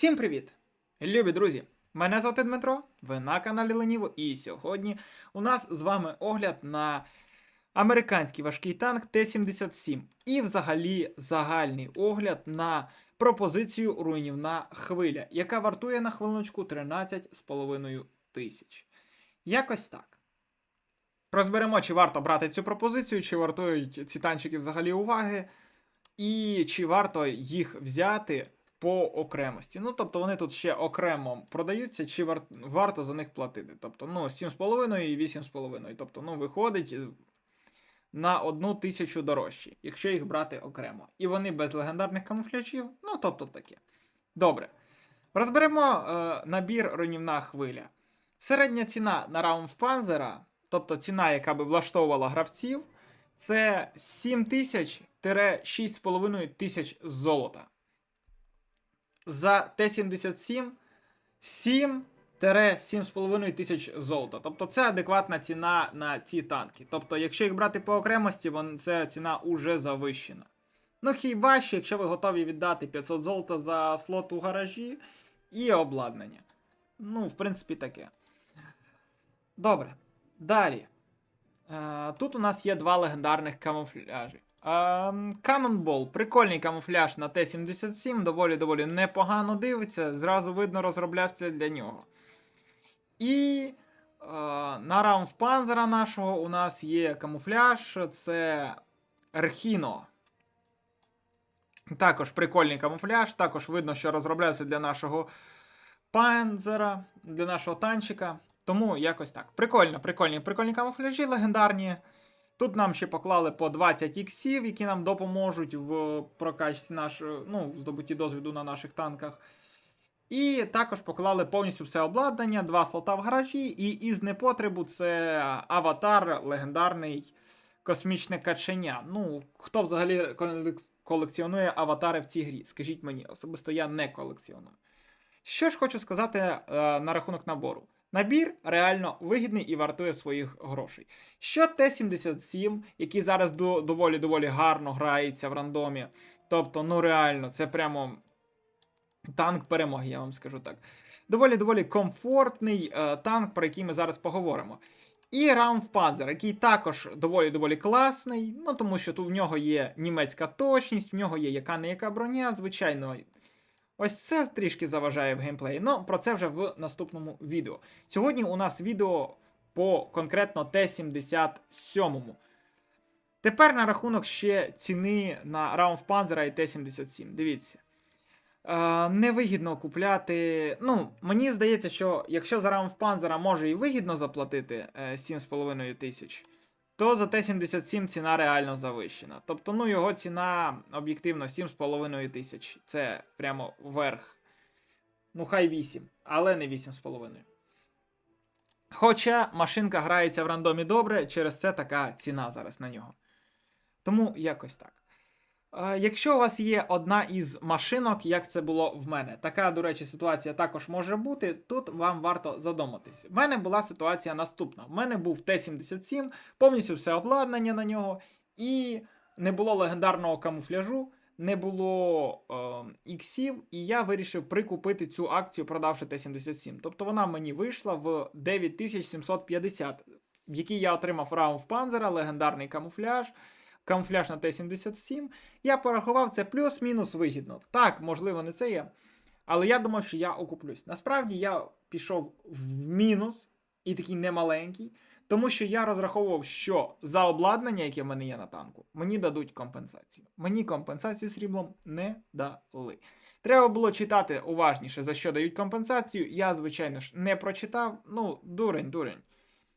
Всім привіт! Любі друзі! Мене звати Дмитро, ви на каналі Леніво, і сьогодні у нас з вами огляд на американський важкий танк Т-77 і взагалі загальний огляд на пропозицію руйнівна хвиля, яка вартує на хвилиночку 13,5 тисяч. Якось так. Розберемо, чи варто брати цю пропозицію, чи вартують ці танчики взагалі уваги, і чи варто їх взяти по окремості. Ну, тобто вони тут ще окремо продаються, чи вар... варто за них платити. Тобто, ну, 7,5 і 8,5. Тобто, ну, виходить на одну тисячу дорожчі, якщо їх брати окремо. І вони без легендарних камуфляжів, ну, тобто таке. Добре. Розберемо е, набір руйнівна хвиля. Середня ціна на раунд Панзера, тобто ціна, яка би влаштовувала гравців, це 7 тисяч 6,5 тисяч золота. За Т-77 7-7,5 тисяч золота. Тобто це адекватна ціна на ці танки. Тобто, якщо їх брати по окремості, це ціна уже завищена. Ну, хіба що, якщо ви готові віддати 500 золота за слот у гаражі і обладнання. Ну, в принципі, таке. Добре. Далі. Е, тут у нас є два легендарних камуфляжі. Cannonball, прикольний камуфляж на Т-77, доволі-доволі непогано дивиться, зразу видно, розроблявся для нього. І е, на раунд панзера нашого у нас є камуфляж, це Ерхіно. Також прикольний камуфляж, також видно, що розроблявся для нашого панзера, для нашого танчика. Тому якось так. Прикольно, прикольні, прикольні камуфляжі легендарні. Тут нам ще поклали по 20 іксів, які нам допоможуть в прокачці нашого, ну, в здобутті досвіду на наших танках. І також поклали повністю все обладнання, два слота в гаражі, і із непотребу це аватар легендарний космічне каченя. Ну, хто взагалі колекціонує аватари в цій грі? Скажіть мені, особисто я не колекціоную. Що ж хочу сказати е, на рахунок набору. Набір реально вигідний і вартує своїх грошей. Що Т-77, який зараз доволі-доволі гарно грається в рандомі. Тобто, ну реально, це прямо танк перемоги, я вам скажу так. Доволі-доволі комфортний е, танк, про який ми зараз поговоримо. І Раумфпанзер, який також доволі-доволі класний, ну тому що тут в нього є німецька точність, в нього є яка не яка броня, звичайно. Ось це трішки заважає в геймплеї. Ну, про це вже в наступному відео. Сьогодні у нас відео по конкретно Т-77. Тепер на рахунок ще ціни на Round Panzer і Т-77. Дивіться. Е, Невигідно купляти. Ну, мені здається, що якщо за Round Panzer може і вигідно заплатити 7,5 е, тисяч то за Т-77 ціна реально завищена. Тобто, ну, його ціна об'єктивно 7,5 тисяч. Це прямо верх. Ну, хай 8, але не 8,5. Хоча машинка грається в рандомі добре, через це така ціна зараз на нього. Тому якось так. Е, якщо у вас є одна із машинок, як це було в мене, така, до речі, ситуація також може бути. Тут вам варто задуматись. В мене була ситуація наступна: В мене був Т-77, повністю все обладнання на нього, і не було легендарного камуфляжу, не було е, іксів, і я вирішив прикупити цю акцію, продавши Т-77. Тобто вона мені вийшла в 9750, в якій я отримав раунд панзера, легендарний камуфляж камуфляж на Т-77. Я порахував це плюс-мінус вигідно. Так, можливо, не це є. Але я думав, що я окуплюсь. Насправді я пішов в мінус і такий немаленький, тому що я розраховував, що за обладнання, яке в мене є на танку, мені дадуть компенсацію. Мені компенсацію сріблом не дали. Треба було читати уважніше, за що дають компенсацію. Я, звичайно ж, не прочитав. Ну, дурень, дурень.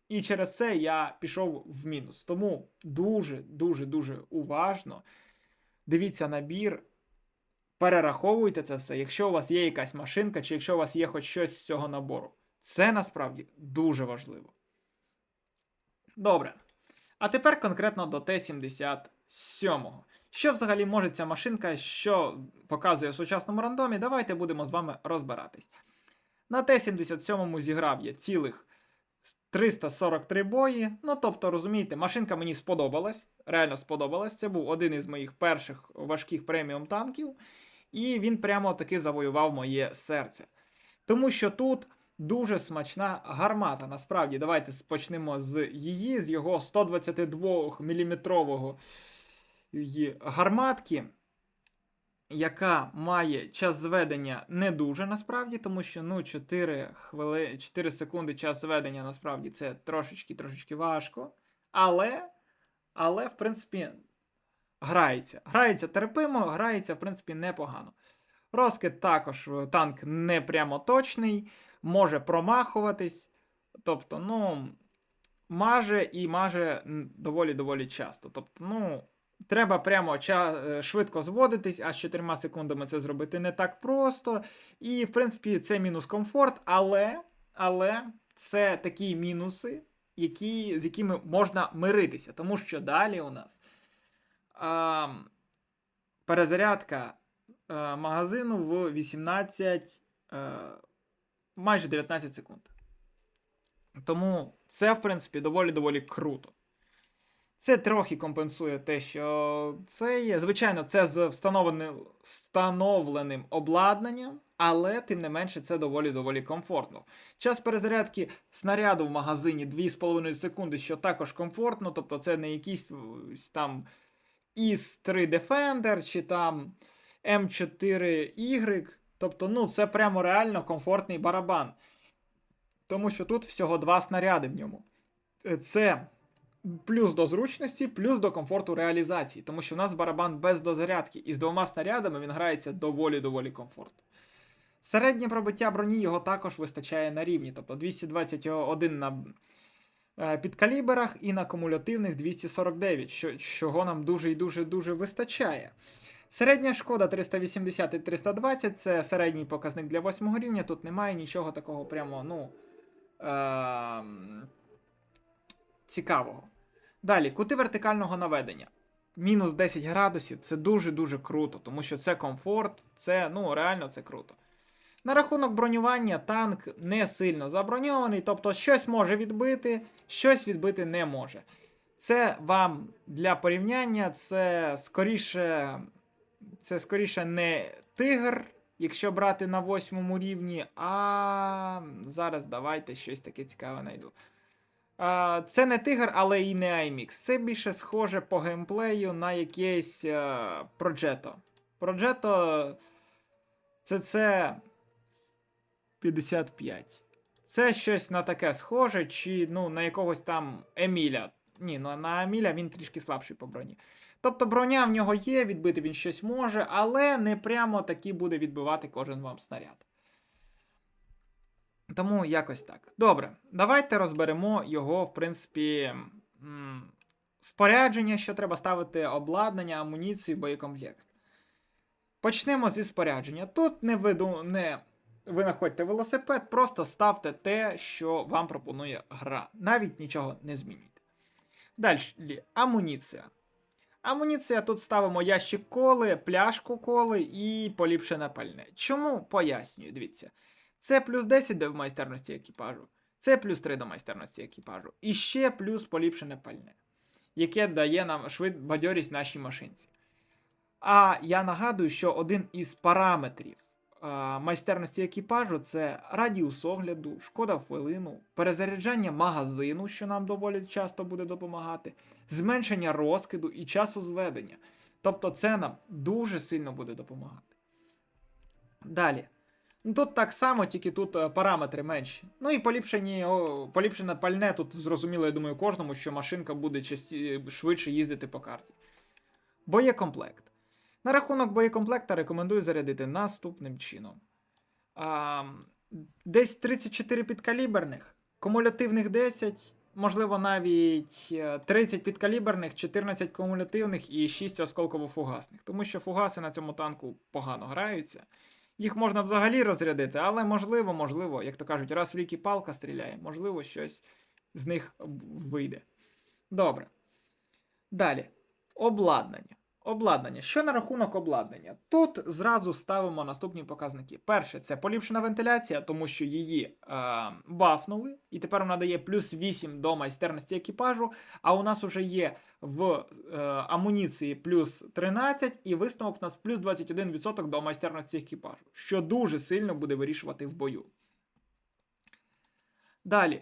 І через це я пішов в мінус. Тому дуже-дуже-дуже уважно дивіться набір, перераховуйте це все, якщо у вас є якась машинка, чи якщо у вас є хоч щось з цього набору. Це насправді дуже важливо. Добре. А тепер конкретно до Т-77. Що взагалі може ця машинка, що показує в сучасному рандомі, давайте будемо з вами розбиратись. На Т-77 зіграв я цілих 343 бої. Ну, тобто, розумієте, машинка мені сподобалась. Реально сподобалась. Це був один із моїх перших важких преміум танків. І він прямо таки завоював моє серце. Тому що тут дуже смачна гармата. Насправді, давайте почнемо з її, з його 122 мм її гарматки, яка має час зведення не дуже насправді, тому що ну, 4, хвили... 4 секунди час зведення насправді це трошечки трошечки важко. Але, але, в принципі, грається. Грається терпимо, грається, в принципі, непогано. Розкид також е, танк не прямо точний, може промахуватись. Тобто, ну, маже і маже доволі-доволі часто. Тобто, ну, треба прямо е, швидко зводитись, а з 4 секундами це зробити не так просто. І, в принципі, це мінус комфорт, але, але це такі мінуси, які, з якими можна миритися. Тому що далі у нас а, перезарядка а, магазину в 18, а, майже 19 секунд. Тому це, в принципі, доволі-доволі круто. Це трохи компенсує те, що це є. Звичайно, це з встановленим, обладнанням, але тим не менше це доволі-доволі комфортно. Час перезарядки снаряду в магазині 2,5 секунди, що також комфортно, тобто це не якийсь там IS-3 Defender чи там M4Y. Тобто, ну, це прямо реально комфортний барабан. Тому що тут всього два снаряди в ньому. Е, Це плюс до зручності, плюс до комфорту реалізації, тому що в нас барабан без дозарядки, і з двома снарядами він грається доволі-доволі комфортно. Середнє пробиття броні його також вистачає на рівні, тобто 221 на е, підкаліберах і на кумулятивних 249, що, чого нам дуже і дуже дуже вистачає. Середня шкода 380 і 320 це середній показник для 8 рівня. Тут немає нічого такого прямо, ну. Е- цікавого. Далі, кути вертикального наведення. Мінус 10 градусів це дуже-дуже круто, тому що це комфорт, це ну реально це круто. На рахунок бронювання танк не сильно заброньований, тобто щось може відбити, щось відбити не може. Це вам для порівняння, це скоріше, це скоріше не тигр, якщо брати на восьмому рівні. А зараз давайте щось таке цікаве знайду. Це не тигр, але і не IMX. Це більше схоже по геймплею на якесь а, Progetto. Progetto це це 55. Це щось на таке схоже, чи ну, на якогось там Еміля. Ні, ну на Еміля він трішки слабший по броні. Тобто броня в нього є, відбити він щось може, але не прямо таки буде відбивати кожен вам снаряд. Тому якось так. Добре, давайте розберемо його, в принципі, спорядження, що треба ставити, обладнання, амуніцію, боєкомплект. Почнемо зі спорядження. Тут не виду, не винаходьте велосипед, просто ставте те, що вам пропонує гра. Навіть нічого не змінюйте. Далі, амуніція. Амуніція тут ставимо ящик коли, пляшку коли і поліпшене пальне. Чому? Пояснюю, дивіться. Це плюс 10 до майстерності екіпажу, це плюс 3 до майстерності екіпажу. І ще плюс поліпшене пальне, яке дає нам швид бадьорість нашій машинці. А я нагадую, що один із параметрів а, майстерності екіпажу це радіус огляду, шкода хвилину, перезаряджання магазину, що нам доволі часто буде допомагати, зменшення розкиду і часу зведення. Тобто це нам дуже сильно буде допомагати. Далі. Ну, Тут так само, тільки тут е, параметри менші. Ну і поліпшені, о, поліпшене пальне, тут зрозуміло, я думаю, кожному, що машинка буде часті, швидше їздити по карті. Боєкомплект. На рахунок боєкомплекта рекомендую зарядити наступним чином. А, десь 34 підкаліберних, кумулятивних 10, можливо, навіть е, 30 підкаліберних, 14 кумулятивних і 6 осколково-фугасних. Тому що фугаси на цьому танку погано граються. Їх можна взагалі розрядити, але можливо, можливо, як то кажуть, раз в рік і палка стріляє, можливо, щось з них вийде. Добре. Далі. Обладнання. Обладнання. Що на рахунок обладнання? Тут зразу ставимо наступні показники. Перше, це поліпшена вентиляція, тому що її е, бафнули, і тепер вона дає плюс 8 до майстерності екіпажу. А у нас вже є в е, амуніції плюс 13, і висновок у нас плюс 21% до майстерності екіпажу, що дуже сильно буде вирішувати в бою. Далі.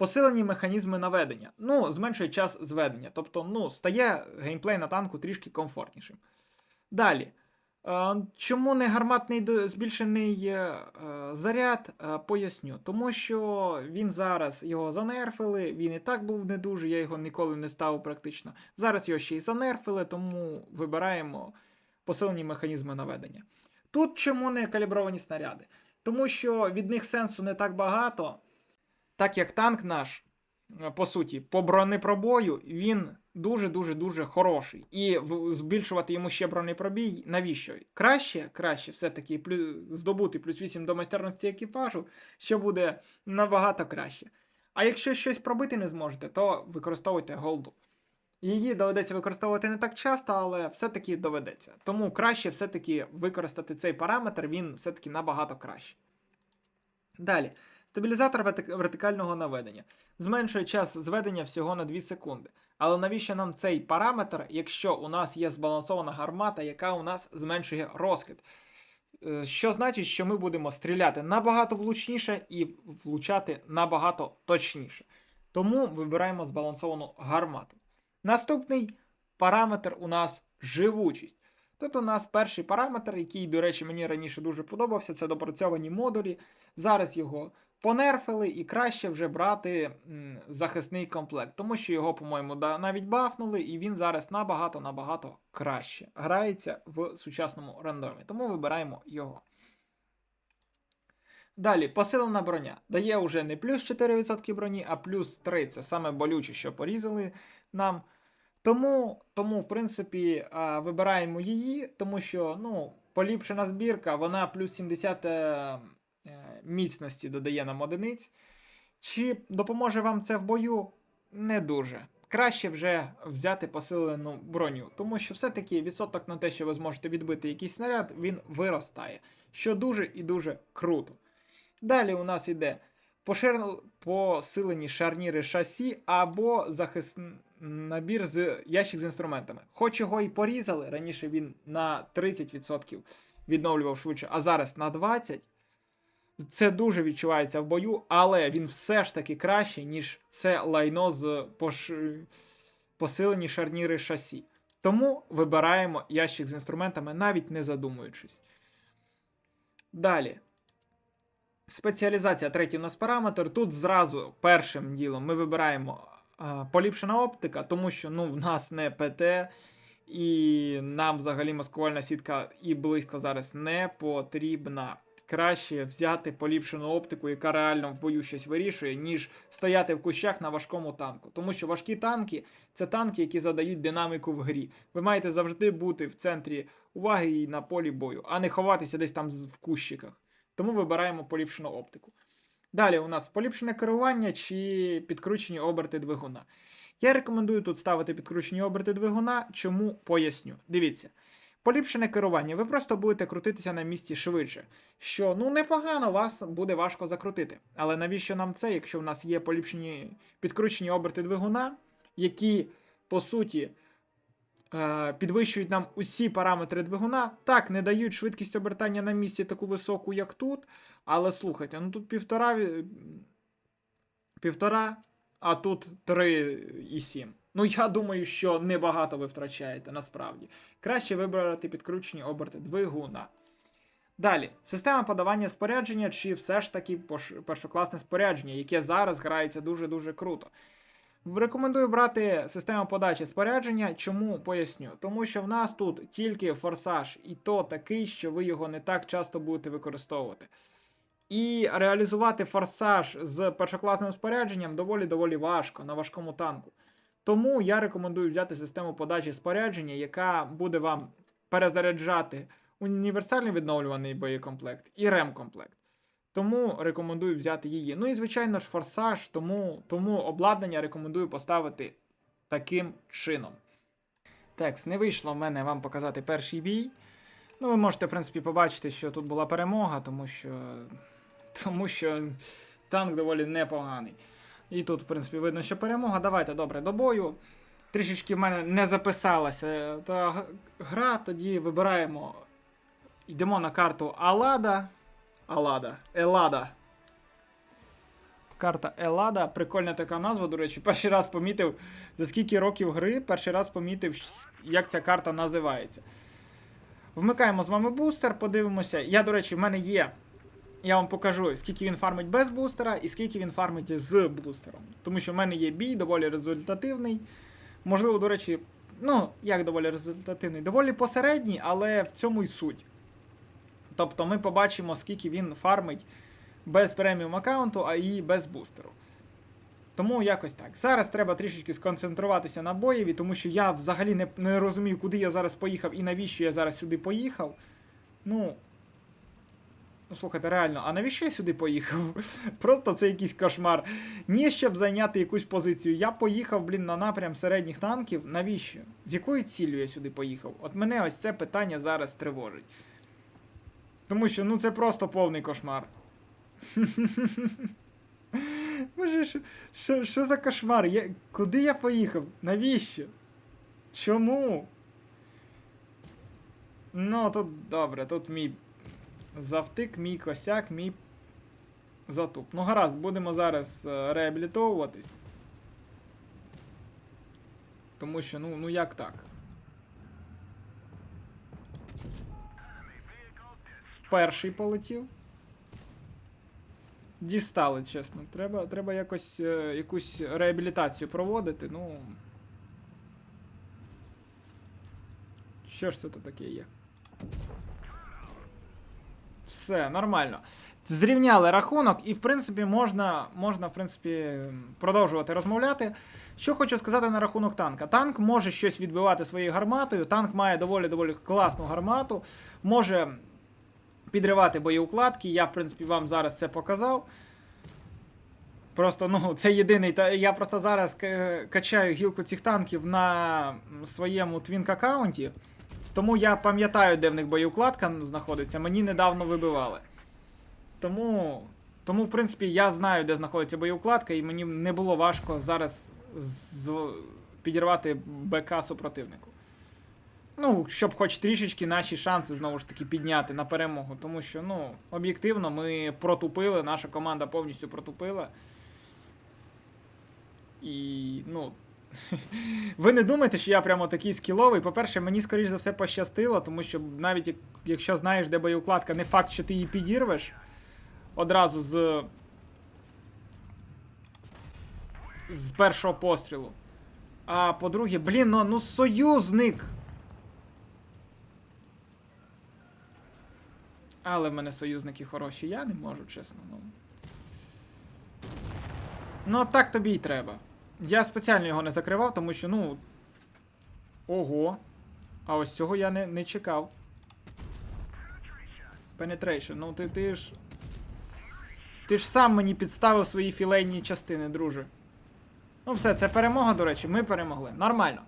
Посилені механізми наведення. Ну, зменшує час зведення. Тобто, ну, стає геймплей на танку трішки комфортнішим. Далі. Е, чому не гарматний збільшений е, е, заряд? Поясню. Тому що він зараз його занерфили, він і так був не дуже, я його ніколи не ставив практично. Зараз його ще й занерфили, тому вибираємо посилені механізми наведення. Тут чому не калібровані снаряди? Тому що від них сенсу не так багато так як танк наш, е, по суті, по бронепробою, він дуже-дуже дуже хороший. І збільшувати йому ще бронепробій, навіщо? Краще, краще все-таки здобути плюс 8 до майстерності екіпажу, що буде набагато краще. А якщо щось пробити не зможете, то використовуйте голду. Її доведеться використовувати не так часто, але все-таки доведеться. Тому краще все-таки використати цей параметр, він все-таки набагато краще. Далі. Стабілізатор вертикального наведення зменшує час зведення всього на 2 секунди. Але навіщо нам цей параметр, якщо у нас є збалансована гармата, яка у нас зменшує розкид? Е, Що значить, що ми будемо стріляти набагато влучніше і влучати набагато точніше. Тому вибираємо збалансовану гармату. Наступний параметр у нас живучість. Тут у нас перший параметр, який, до речі, мені раніше дуже подобався, це допрацьовані модулі. Зараз його понерфили і краще вже брати захисний комплект, тому що його, по-моєму, навіть бафнули, і він зараз набагато-набагато краще грається в сучасному рандомі. Тому вибираємо його. Далі, посилена броня. Дає вже не плюс 4% броні, а плюс 3. Це саме болюче, що порізали нам. Тому, тому в принципі, вибираємо її, тому що ну, поліпшена збірка, вона плюс 70 е, е, міцності додає нам одиниць. Чи допоможе вам це в бою? Не дуже. Краще вже взяти посилену броню, тому що все-таки відсоток на те, що ви зможете відбити якийсь снаряд, він виростає, що дуже і дуже круто. Далі у нас іде пошир... посилені шарніри шасі або захисний набір з ящик з інструментами. Хоч його і порізали, раніше він на 30% відновлював швидше, а зараз на 20%. Це дуже відчувається в бою, але він все ж таки кращий, ніж це лайно з пош... посилені шарніри шасі. Тому вибираємо ящик з інструментами, навіть не задумуючись. Далі. Спеціалізація третій у нас параметр. Тут зразу першим ділом ми вибираємо а, поліпшена оптика, тому що ну, в нас не ПТ, і нам взагалі маскувальна сітка і близько зараз не потрібна. Краще взяти поліпшену оптику, яка реально в бою щось вирішує, ніж стояти в кущах на важкому танку. Тому що важкі танки це танки, які задають динаміку в грі. Ви маєте завжди бути в центрі уваги і на полі бою, а не ховатися десь там в кущиках. Тому вибираємо поліпшену оптику. Далі у нас поліпшене керування чи підкручені оберти двигуна. Я рекомендую тут ставити підкручені оберти двигуна. Чому поясню. Дивіться. Поліпшене керування, ви просто будете крутитися на місці швидше. Що ну непогано, вас буде важко закрутити. Але навіщо нам це, якщо в нас є поліпшені підкручені оберти двигуна, які по суті е, підвищують нам усі параметри двигуна. Так, не дають швидкість обертання на місці таку високу, як тут. Але слухайте, ну тут півтора, півтора, а тут 3,7. Ну, я думаю, що небагато ви втрачаєте насправді. Краще вибрати підкручені оберти двигуна. Далі, система подавання спорядження, чи все ж таки першокласне спорядження, яке зараз грається дуже-дуже круто. Рекомендую брати систему подачі спорядження. Чому поясню? Тому що в нас тут тільки форсаж, і то такий, що ви його не так часто будете використовувати. І реалізувати форсаж з першокласним спорядженням доволі доволі важко на важкому танку. Тому я рекомендую взяти систему подачі спорядження, яка буде вам перезаряджати універсальний відновлюваний боєкомплект і ремкомплект. Тому рекомендую взяти її. Ну і звичайно ж форсаж, тому, тому обладнання рекомендую поставити таким чином. Текс, не вийшло в мене вам показати перший бій. Ну, ви можете, в принципі, побачити, що тут була перемога, тому що. Тому що танк доволі непоганий. І тут, в принципі, видно, що перемога. Давайте добре до бою. Трішечки в мене не записалася та гра, тоді вибираємо. Йдемо на карту Алада. Алада. Елада. Карта Елада. Прикольна така назва, до речі. Перший раз помітив, за скільки років гри, перший раз помітив, як ця карта називається. Вмикаємо з вами бустер, подивимося. Я, до речі, в мене є. Я вам покажу, скільки він фармить без бустера і скільки він фармить з бустером. Тому що в мене є бій, доволі результативний. Можливо, до речі, ну, як доволі результативний, доволі посередній, але в цьому й суть. Тобто ми побачимо, скільки він фармить без преміум аккаунту, а і без бустеру. Тому якось так. Зараз треба трішечки сконцентруватися на боєві, тому що я взагалі не, не розумію, куди я зараз поїхав і навіщо я зараз сюди поїхав. Ну. Ну, слухайте, реально, а навіщо я сюди поїхав? Просто це якийсь кошмар. Ні, щоб зайняти якусь позицію. Я поїхав, блін, на напрям середніх танків. Навіщо? З якою ціллю я сюди поїхав? От мене ось це питання зараз тривожить. Тому що, ну, це просто повний кошмар. Боже, що, що, що за кошмар? Я, куди я поїхав? Навіщо? Чому? Ну, тут добре, тут мій завтик, мій косяк, мій затуп. Ну, гаразд, будемо зараз е, реабілітовуватись. Тому що, ну, ну як так? Перший полетів. Дістали, чесно. Треба, треба якось е, якусь реабілітацію проводити, ну. Що ж це то таке є? Все, нормально. Зрівняли рахунок, і в принципі можна, можна в принципі, продовжувати розмовляти. Що хочу сказати на рахунок танка. Танк може щось відбивати своєю гарматою. Танк має доволі доволі класну гармату, може підривати боєукладки. Я, в принципі, вам зараз це показав. Просто, ну, це єдиний. Та я просто зараз качаю гілку цих танків на своєму твінк аккаунті. Тому я пам'ятаю, де в них боєукладка знаходиться. Мені недавно вибивали. Тому, тому, в принципі, я знаю, де знаходиться боєукладка, і мені не було важко зараз з... підірвати БК супротивнику. Ну, щоб хоч трішечки наші шанси знову ж таки підняти на перемогу. Тому що, ну, об'єктивно, ми протупили, наша команда повністю протупила. І, ну. Ви не думайте, що я прямо такий скіловий. По-перше, мені, скоріш за все, пощастило, тому що навіть якщо знаєш, де боєукладка, не факт, що ти її підірвеш одразу з. з першого пострілу. А по-друге, блін, ну, ну союзник! Але в мене союзники хороші, я не можу, чесно. Ну, ну так тобі й треба. Я спеціально його не закривав, тому що, ну. Ого. А ось цього я не, не чекав. Penetration, ну ти, ти ж. Ти ж сам мені підставив свої філейні частини, друже. Ну, все, це перемога, до речі, ми перемогли. Нормально.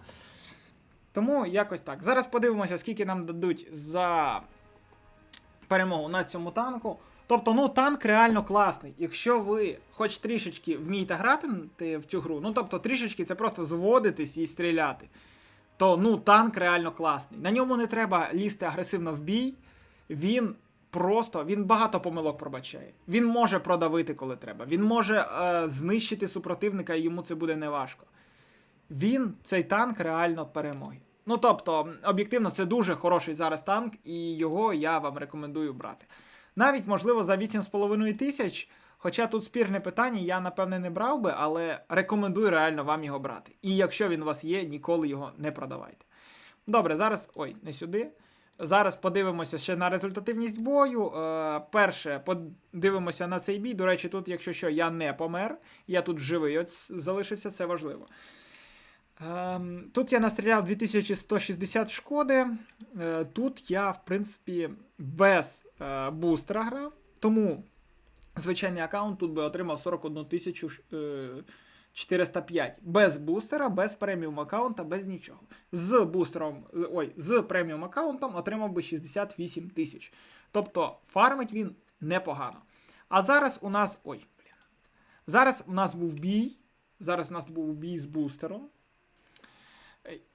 Тому якось так. Зараз подивимося, скільки нам дадуть за перемогу на цьому танку. Тобто, ну, танк реально класний. Якщо ви хоч трішечки вмієте грати в цю гру, ну тобто трішечки це просто зводитись і стріляти, то ну, танк реально класний. На ньому не треба лізти агресивно в бій. Він просто він багато помилок пробачає. Він може продавити, коли треба. Він може е, знищити супротивника, і йому це буде неважко. Він, цей танк, реально перемоги. Ну тобто, об'єктивно, це дуже хороший зараз танк, і його я вам рекомендую брати. Навіть, можливо, за 8,5 тисяч, хоча тут спірне питання, я напевне не брав би, але рекомендую реально вам його брати. І якщо він у вас є, ніколи його не продавайте. Добре, зараз. Ой, не сюди. Зараз подивимося ще на результативність бою. Е, перше, подивимося на цей бій. До речі, тут, якщо що, я не помер. Я тут живий от залишився, це важливо. Ем, тут я настріляв 2160 шкоди. Е, тут я, в принципі, без е, бустера грав. Тому звичайний аккаунт тут би отримав 41 тисячу е, 405 без бустера, без преміум аккаунта, без нічого. З бустером, ой, з преміум аккаунтом отримав би 68 тисяч. Тобто фармить він непогано. А зараз у нас. Ой, блін. Зараз у нас був бій. Зараз у нас був бій з бустером.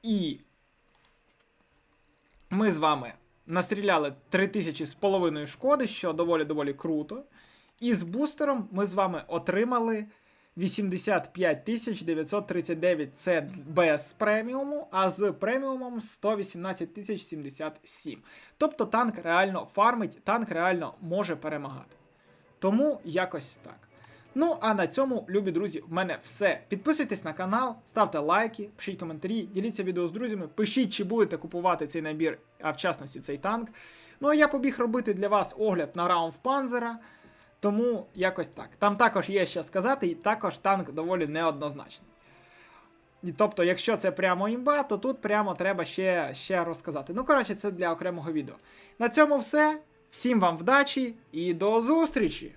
І ми з вами настріляли 3000 з половиною шкоди, що доволі-доволі круто. І з бустером ми з вами отримали 85 939 це без преміуму, а з преміумом 118 077. Тобто танк реально фармить, танк реально може перемагати. Тому якось так. Ну, а на цьому, любі друзі, в мене все. Підписуйтесь на канал, ставте лайки, пишіть коментарі, діліться відео з друзями, пишіть, чи будете купувати цей набір, а в частності цей танк. Ну а я побіг робити для вас огляд на раунд Панзера. Тому якось так. Там також є що сказати, і також танк доволі неоднозначний. І тобто, якщо це прямо імба, то тут прямо треба ще, ще розказати. Ну, коротше, це для окремого відео. На цьому все. Всім вам вдачі і до зустрічі!